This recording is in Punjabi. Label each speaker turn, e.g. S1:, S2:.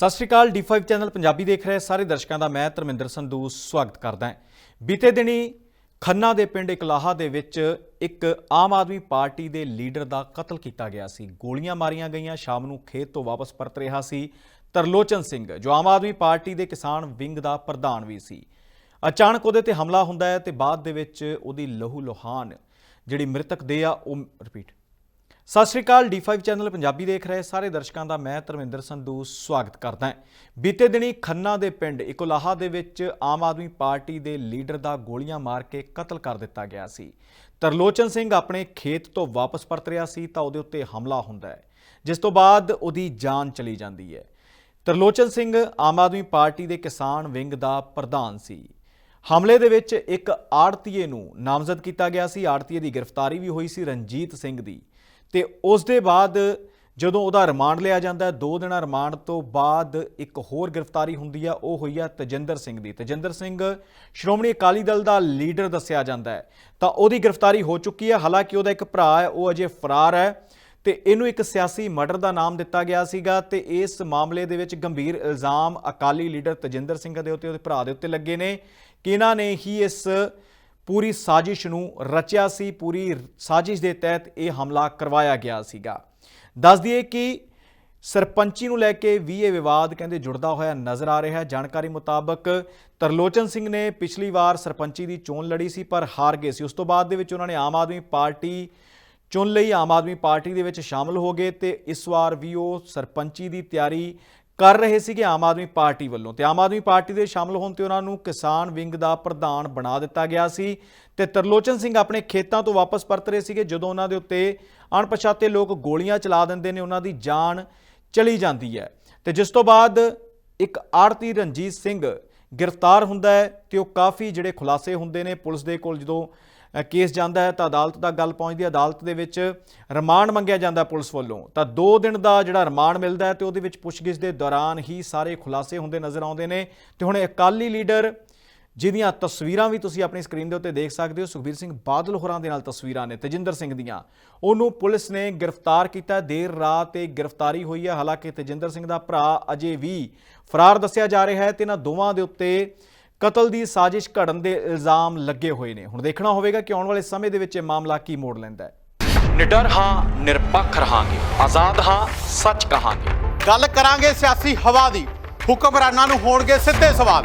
S1: ਸਤਿ ਸ਼੍ਰੀ ਅਕਾਲ D5 ਚੈਨਲ ਪੰਜਾਬੀ ਦੇਖ ਰਹੇ ਸਾਰੇ ਦਰਸ਼ਕਾਂ ਦਾ ਮੈਂ ਧਰਮਿੰਦਰ ਸੰਧੂ ਸਵਾਗਤ ਕਰਦਾ ਹਾਂ। ਬੀਤੇ ਦਿਨੀ ਖੰਨਾ ਦੇ ਪਿੰਡ ਇਕਲਾਹਾ ਦੇ ਵਿੱਚ ਇੱਕ ਆਮ ਆਦਮੀ ਪਾਰਟੀ ਦੇ ਲੀਡਰ ਦਾ ਕਤਲ ਕੀਤਾ ਗਿਆ ਸੀ। ਗੋਲੀਆਂ ਮਾਰੀਆਂ ਗਈਆਂ, ਸ਼ਾਮ ਨੂੰ ਖੇਤ ਤੋਂ ਵਾਪਸ ਪਰਤ ਰਿਹਾ ਸੀ ਤਰਲੋਚਨ ਸਿੰਘ, ਜੋ ਆਮ ਆਦਮੀ ਪਾਰਟੀ ਦੇ ਕਿਸਾਨ ਵਿੰਗ ਦਾ ਪ੍ਰਧਾਨ ਵੀ ਸੀ। ਅਚਾਨਕ ਉਹਦੇ ਤੇ ਹਮਲਾ ਹੁੰਦਾ ਹੈ ਤੇ ਬਾਅਦ ਦੇ ਵਿੱਚ ਉਹਦੀ ਲਹੂ ਲੋਹਾਨ ਜਿਹੜੀ ਮ੍ਰਿਤਕ ਦੇ ਆ, ਉਹ ਰਿਪੀਟ ਸਤਿ ਸ਼੍ਰੀ ਅਕਾਲ D5 ਚੈਨਲ ਪੰਜਾਬੀ ਦੇਖ ਰਹੇ ਸਾਰੇ ਦਰਸ਼ਕਾਂ ਦਾ ਮੈਂ ਧਰਮਿੰਦਰ ਸੰਧੂ ਸਵਾਗਤ ਕਰਦਾ ਹਾਂ। ਬੀਤੇ ਦਿਨੀ ਖੰਨਾ ਦੇ ਪਿੰਡ ਇਕੋਲਾਹਾ ਦੇ ਵਿੱਚ ਆਮ ਆਦਮੀ ਪਾਰਟੀ ਦੇ ਲੀਡਰ ਦਾ ਗੋਲੀਆਂ ਮਾਰ ਕੇ ਕਤਲ ਕਰ ਦਿੱਤਾ ਗਿਆ ਸੀ। ਤਰਲੋਚਨ ਸਿੰਘ ਆਪਣੇ ਖੇਤ ਤੋਂ ਵਾਪਸ ਪਰਤ ਰਿਹਾ ਸੀ ਤਾਂ ਉਹਦੇ ਉੱਤੇ ਹਮਲਾ ਹੁੰਦਾ ਹੈ, ਜਿਸ ਤੋਂ ਬਾਅਦ ਉਹਦੀ ਜਾਨ ਚਲੀ ਜਾਂਦੀ ਹੈ। ਤਰਲੋਚਨ ਸਿੰਘ ਆਮ ਆਦਮੀ ਪਾਰਟੀ ਦੇ ਕਿਸਾਨ ਵਿੰਗ ਦਾ ਪ੍ਰਧਾਨ ਸੀ। ਹਮਲੇ ਦੇ ਵਿੱਚ ਇੱਕ ਆੜਤੀਏ ਨੂੰ ਨਾਮਜ਼ਦ ਕੀਤਾ ਗਿਆ ਸੀ। ਆੜਤੀਏ ਦੀ ਗ੍ਰਿਫਤਾਰੀ ਵੀ ਹੋਈ ਸੀ ਰਣਜੀਤ ਸਿੰਘ ਦੀ। ਤੇ ਉਸ ਦੇ ਬਾਅਦ ਜਦੋਂ ਉਹਦਾ ਰਿਮਾਂਡ ਲਿਆ ਜਾਂਦਾ ਹੈ, ਦੋ ਦਿਨਾਂ ਰਿਮਾਂਡ ਤੋਂ ਬਾਅਦ ਇੱਕ ਹੋਰ ਗ੍ਰਿਫਤਾਰੀ ਹੁੰਦੀ ਆ, ਉਹ ਹੋਈ ਆ ਤਜਿੰਦਰ ਸਿੰਘ ਦੀ। ਤਜਿੰਦਰ ਸਿੰਘ ਸ਼੍ਰੋਮਣੀ ਅਕਾਲੀ ਦਲ ਦਾ ਲੀਡਰ ਦੱਸਿਆ ਜਾਂਦਾ ਹੈ। ਤਾਂ ਉਹਦੀ ਗ੍ਰਿਫਤਾਰੀ ਹੋ ਚੁੱਕੀ ਹੈ ਹਾਲਾਂਕਿ ਉਹਦਾ ਇੱਕ ਭਰਾ ਹੈ, ਉਹ ਅਜੇ ਫਰਾਰ ਹੈ ਤੇ ਇਹਨੂੰ ਇੱਕ ਸਿਆਸੀ ਮਰਡਰ ਦਾ ਨਾਮ ਦਿੱਤਾ ਗਿਆ ਸੀਗਾ ਤੇ ਇਸ ਮਾਮਲੇ ਦੇ ਵਿੱਚ ਗੰਭੀਰ ਇਲਜ਼ਾਮ ਅਕਾਲੀ ਲੀਡਰ ਤਜਿੰਦਰ ਸਿੰਘ ਦੇ ਉੱਤੇ, ਉਹਦੇ ਭਰਾ ਦੇ ਉੱਤੇ ਲੱਗੇ ਨੇ ਕਿ ਇਹਨਾਂ ਨੇ ਹੀ ਇਸ ਪੂਰੀ ਸਾਜ਼ਿਸ਼ ਨੂੰ ਰਚਿਆ ਸੀ, ਪੂਰੀ ਸਾਜ਼ਿਸ਼ ਦੇ ਤਹਿਤ ਇਹ ਹਮਲਾ ਕਰਵਾਇਆ ਗਿਆ ਸੀਗਾ। ਦੱਸ ਦਈਏ ਕਿ ਸਰਪੰਚੀ ਨੂੰ ਲੈ ਕੇ ਵੀ ਇਹ ਵਿਵਾਦ ਕਹਿੰਦੇ ਜੁੜਦਾ ਹੋਇਆ ਨਜ਼ਰ ਆ ਰਿਹਾ। ਹੈ ਜਾਣਕਾਰੀ ਮੁਤਾਬਕ ਤਰਲੋਚਨ ਸਿੰਘ ਨੇ ਪਿਛਲੀ ਵਾਰ ਸਰਪੰਚੀ ਦੀ ਚੋਣ ਲੜੀ ਸੀ, ਪਰ ਹਾਰ ਗਏ ਸੀ। ਉਸ ਤੋਂ ਬਾਅਦ ਦੇ ਵਿੱਚ ਉਹਨਾਂ ਨੇ ਆਮ ਆਦਮੀ ਪਾਰਟੀ ਚੁਣ ਲਈ, ਆਮ ਆਦਮੀ ਪਾਰਟੀ ਦੇ ਵਿੱਚ ਸ਼ਾਮਲ ਹੋ ਗਏ ਤੇ ਇਸ ਵਾਰ ਵੀ ਉਹ ਸਰਪੰਚੀ ਦੀ ਤਿਆਰੀ ਕਰ ਰਹੇ ਸੀਗੇ ਆਮ ਆਦਮੀ ਪਾਰਟੀ ਵੱਲੋਂ ਤੇ ਆਮ ਆਦਮੀ ਪਾਰਟੀ ਦੇ ਸ਼ਾਮਲ ਹੋਣ ਤੇ ਉਹਨਾਂ ਨੂੰ ਕਿਸਾਨ ਵਿੰਗ ਦਾ ਪ੍ਰਧਾਨ ਬਣਾ ਦਿੱਤਾ ਗਿਆ ਸੀ ਤੇ ਤਰਲੋਚਨ ਸਿੰਘ ਆਪਣੇ ਖੇਤਾਂ ਤੋਂ ਵਾਪਸ ਪਰਤ ਰਹੇ ਸੀਗੇ ਜਦੋਂ ਉਹਨਾਂ ਦੇ ਉੱਤੇ ਅਣਪਛਾਤੇ ਲੋਕ ਗੋਲੀਆਂ ਚਲਾ ਦਿੰਦੇ ਨੇ, ਉਹਨਾਂ ਦੀ ਜਾਨ ਚਲੀ ਜਾਂਦੀ ਹੈ। ਤੇ ਜਿਸ ਤੋਂ ਬਾਅਦ ਇੱਕ ਆੜਤੀ ਰਣਜੀਤ ਸਿੰਘ ਗ੍ਰਿਫਤਾਰ ਹੁੰਦਾ ਹੈ ਤੇ ਉਹ ਕਾਫੀ ਜਿਹੜੇ ਖੁਲਾਸੇ ਹੁੰਦੇ ਨੇ ਪੁਲਿਸ ਦੇ ਕੋਲ ਜਦੋਂ ਕੇਸ ਜਾਂਦਾ ਹੈ ਤਾਂ ਅਦਾਲਤ ਤੱਕ ਗੱਲ ਪਹੁੰਚਦੀ ਹੈ। ਅਦਾਲਤ ਦੇ ਵਿੱਚ ਰਿਮਾਂਡ ਮੰਗਿਆ ਜਾਂਦਾ ਪੁਲਿਸ ਵੱਲੋਂ। ਤਾਂ 2 ਦਿਨ ਦਾ ਜਿਹੜਾ ਰਿਮਾਂਡ ਮਿਲਦਾ ਹੈ ਤੇ ਉਹਦੇ ਵਿੱਚ ਪੁੱਛਗਿੱਛ ਦੇ ਦੌਰਾਨ ਹੀ ਸਾਰੇ ਖੁਲਾਸੇ ਹੁੰਦੇ ਨਜ਼ਰ ਆਉਂਦੇ ਨੇ। ਤੇ ਹੁਣ ਅਕਾਲੀ ਲੀਡਰ ਜਿਹਦੀਆਂ ਤਸਵੀਰਾਂ ਵੀ ਤੁਸੀਂ ਆਪਣੀ ਸਕਰੀਨ ਦੇ ਉੱਤੇ ਦੇਖ ਸਕਦੇ ਹੋ ਸੁਖਬੀਰ ਸਿੰਘ ਬਾਦਲ ਹੋਰਾਂ ਦੇ ਨਾਲ ਤਸਵੀਰਾਂ ਨੇ ਤੇਜਿੰਦਰ ਸਿੰਘ ਦੀਆਂ। ਉਹਨੂੰ ਪੁਲਿਸ ਨੇ ਗ੍ਰਿਫਤਾਰ ਕੀਤਾ। ਦੇਰ ਰਾਤ ਤੇ ਗ੍ਰਿਫਤਾਰੀ ਹੋਈ ਹੈ। ਹਾਲਾਂਕਿ ਤੇਜਿੰਦਰ ਸਿੰਘ ਦਾ ਭਰਾ ਅਜੇ ਵੀ ਫਰਾਰ ਦੱਸਿਆ ਜਾ ਰਿਹਾ ਹੈ ਤੇ ਇਹਨਾਂ ਦੋਵਾਂ ਦੇ ਉੱਤੇ ਕਤਲ ਦੀ ਸਾਜ਼ਿਸ਼ ਘੜਨ ਦੇ ਇਲਜ਼ਾਮ ਲੱਗੇ ਹੋਏ ਨੇ। ਹੁਣ ਦੇਖਣਾ ਹੋਵੇਗਾ ਕਿ ਆਉਣ ਵਾਲੇ ਸਮੇਂ ਦੇ ਵਿੱਚ ਇਹ ਮਾਮਲਾ ਕੀ ਮੋੜ ਲੈਂਦਾ ਹੈ।
S2: ਨਿਡਰ ਹਾਂ ਨਿਰਪੱਖ ਰਹਾਂਗੇ। ਆਜ਼ਾਦ ਹਾਂ ਸੱਚ ਕਹਾਂਗੇ।
S3: ਗੱਲ ਕਰਾਂਗੇ ਸਿਆਸੀ ਹਵਾ ਦੀ। ਹੁਕਮਰਾਨਾਂ ਨੂੰ ਹੋਣਗੇ ਸਿੱਧੇ ਸਵਾਲ।